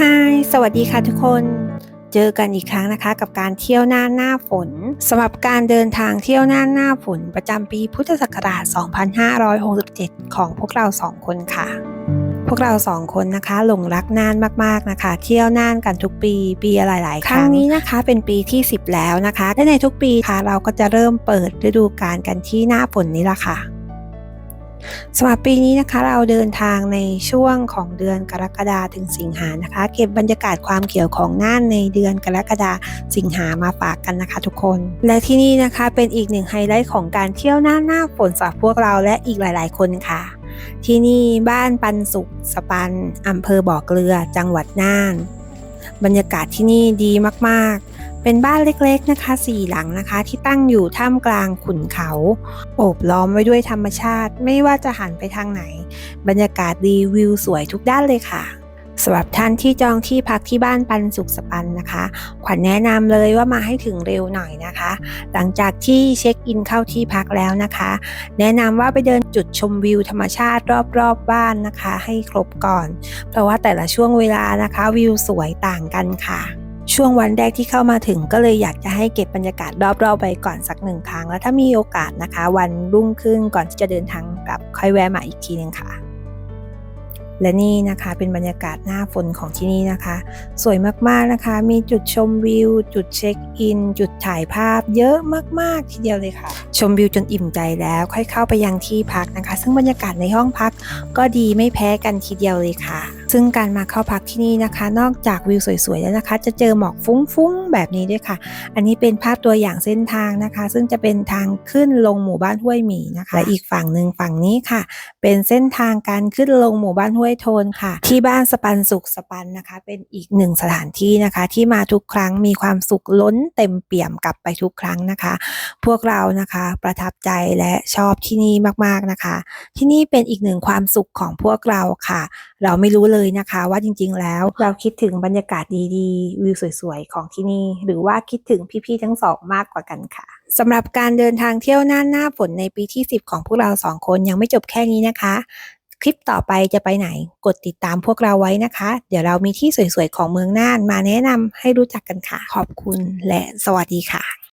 ฮายสวัสดีค่ะทุกคน เจอกันอีกครั้งนะคะกับการเที่ยวหน้าหน้าฝนสำหรับการเดินทางเที่ยวหน้าหน้าฝนประจำปีพุทธศักราช 2567 ของพวกเราสองคนค่ะ พวกเราสองคนนะคะหลงรักน่านมากๆนะคะ เที่ยวน่านกันทุกปีปีหลาย ๆ ครั้งนี้นะคะเป็นปีที่ 10 แล้วนะคะและในทุกปีค่ะเราก็จะเริ่มเปิดฤดูกาลกันที่หน้าฝนนี้ละค่ะ สำหรับปีนี้นะคะเราเดินทางในช่วงของเดือนกรกฎาถึงสิงหานะคะ เก็บบรรยากาศความเขียวของน่านในเดือนกรกฎาสิงหามาฝากกันนะคะ ทุกคน และที่นี่นะคะเป็นอีกหนึ่งไฮไลท์ของการเที่ยวหน้าหน้าฝนสำหรับพวกเราและอีกหลาย ๆ คนค่ะที่นี่บ้านปันสุขสปันอำเภอบ่อเกลือ จังหวัดน่าน บรรยากาศที่นี่ดีมาก ๆ เป็นบ้านเล็กๆนะคะสี่หลังนะคะ ที่ตั้งอยู่ท่ามกลางขุนเขา โอบล้อมไว้ด้วยธรรมชาติ ไม่ว่าจะหันไปทางไหน บรรยากาศดีวิวสวยทุกด้านเลยค่ะสำหรับท่านที่จองที่พักที่บ้านปันสุขสปันนะคะ ขวัญแนะนำเลยว่ามาให้ถึงเร็วหน่อยนะคะ หลังจากที่เช็คอินเข้าที่พักแล้วนะคะ แนะนำว่าไปเดินจุดชมวิวธรรมชาติรอบๆบบ้านนะคะ ให้ครบก่อน เพราะว่าแต่ละช่วงเวลานะคะวิวสวยต่างกันค่ะ ช่วงวันแรกที่เข้ามาถึงก็เลยอยากจะให้เก็บบรรยากาศรอบๆไปก่อนสักหนึ่งครั้ง แล้วถ้ามีโอกาสนะคะ วันรุ่งขึ้นก่อนที่จะเดินทางกลับค่อยแวะมาอีกทีหนึ่งค่ะ และนี่นะคะเป็นบรรยากาศหน้าฝนของที่นี่นะคะ สวยมากๆนะคะ มีจุดชมวิว จุดเช็คอิน จุดถ่ายภาพ เยอะมากๆทีเดียวเลยค่ะ ชมวิวจนอิ่มใจแล้ว ค่อยเข้าไปยังที่พักนะคะ ซึ่งบรรยากาศในห้องพักก็ดีไม่แพ้กันทีเดียวเลยค่ะ ซึ่งการมาเข้าพักที่นี่นะคะ นอกจากวิวสวยๆแล้วนะคะ จะเจอหมอกฟุ้งๆแบบนี้ด้วยค่ะ อันนี้เป็นภาพตัวอย่างเส้นทางนะคะ ซึ่งจะเป็นทางขึ้นลงหมู่บ้านห้วยหมีนะคะและอีกฝั่งหนึ่งฝั่งนี้ค่ะ เป็นเส้นทางการขึ้นลงหมู่บ้านห้วยโทนค่ะ ที่บ้านสปันสุขสปันนะคะ เป็นอีกหนึ่งสถานที่นะคะ ที่มาทุกครั้งมีความสุขล้นเต็มเปี่ยมกลับไปทุกครั้งนะคะ พวกเรานะคะประทับใจและชอบที่นี่มากๆนะคะ ที่นี่เป็นอีกหนึ่งความสุขของพวกเราค่ะ เราไม่รู้เลยเลยนะคะว่าจริง ๆ แล้ว เราคิดถึงบรรยากาศดีๆ วิวสวยๆ ของที่นี่ หรือว่าคิดถึงพี่ๆทั้งสองมากกว่ากันค่ะสำหรับการเดินทางเที่ยวหน้าหน้าฝนในปีที่ 10 ของพวกเราสองคนยังไม่จบแค่นี้นะคะ คลิปต่อไปจะไปไหน กดติดตามพวกเราไว้นะคะ เดี๋ยวเรามีที่สวยๆของเมืองน่านมาแนะนำให้รู้จักกันค่ะ ขอบคุณและสวัสดีค่ะ